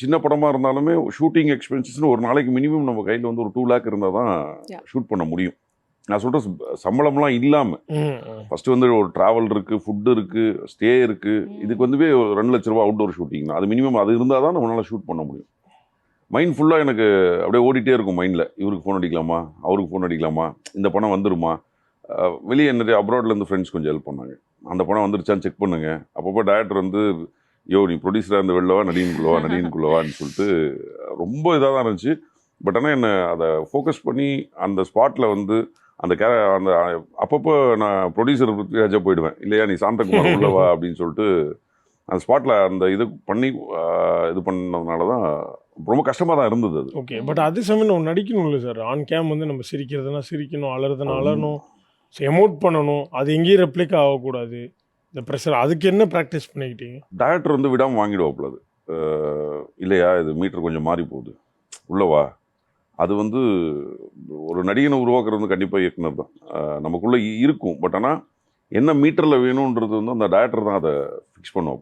சின்ன படமாக இருந்தாலுமே ஷூட்டிங் எக்ஸ்பென்சஸ்னு ஒரு நாளைக்கு மினிமம் நம்ம கையில் வந்து ஒரு டூ லேக் இருந்தால் தான். ஷூட் பண்ண முடியும். நான் சொல்கிறேன் சம்பளம்லாம் இல்லாமல். ஃபர்ஸ்ட் வந்து ஒரு டிராவல் இருக்கு ஃபுட்டு இருக்கு ஸ்டே இருக்கு. இதுக்கு வந்து ஒரு ரெண்டு லட்ச ரூபா அவுட்டோர் ஷூட்டிங் தான். அது மினிமம் அது இருந்தால் தான் நம்மளால ஷூட் பண்ண முடியும். மைண்ட் ஃபுல்லாக எனக்கு அப்படியே ஓடிட்டே இருக்கும் மைண்டில் இவருக்கு ஃபோன் அடிக்கலாமா? அவருக்கு ஃபோன் அடிக்கலாமா? இந்த பணம் வந்துருமா? வெளியே நிறைய அப்ராட்லேருந்து ஃப்ரெண்ட்ஸ் கொஞ்சம் ஹெல்ப் பண்ணாங்க. அந்த பணம் வந்துருச்சான்னு செக் பண்ணுங்க. அப்பப்போ டேரக்டர் வந்து யோ நீ ப்ரொடியூசராக இருந்து வெளிலவா நடிகனுக்குள்ளவா நடிகனுக்குள்ளவான்னு சொல்லிட்டு ரொம்ப இதாக தான் இருந்துச்சு. பட் ஆனால் என்ன அதை ஃபோக்கஸ் பண்ணி அந்த ஸ்பாட்டில் வந்து அந்த கே அந்த அப்பப்போ நான் ப்ரொடியூசர் பிருத்விராஜா போயிடுவேன். இல்லையா நீ சாந்தகுமார் உள்ளவா அப்படின்னு சொல்லிட்டு அந்த ஸ்பாட்டில் அந்த இது பண்ணி இது பண்ணதுனால தான் ரொம்ப கஷ்டமாக தான் இருந்தது அது. ஓகே பட் அதே சமயம் நம்ம நடிக்கணும்ல சார் ஆன் கேம் வந்து நம்ம சிரிக்கிறதுனா சிரிக்கணும் அலறதுனா அலறணும் எமோட் பண்ணணும் அது எங்கேயும் ரெப்ளிக் ஆகக்கூடாது. இந்த ப்ரெஷர் அதுக்கு என்ன ப்ராக்டிஸ் பண்ணிக்கிட்டீங்க? டேரக்டர் வந்து விடாமல் வாங்கிடுவாப்புல அது. இல்லையா இது மீட்டர் கொஞ்சம் மாறி போகுது. உள்ளவா அது வந்து ஒரு நடிகனை உருவாக்குறது வந்து கண்டிப்பாக இயக்குனர் தான். நமக்குள்ளே இ- இருக்கும். பட் ஆனால் என்ன மீட்டரில் வேணுன்றது வந்து அந்த டேரக்டர் தான் அதை ஃபிக்ஸ் பண்ணுவோம்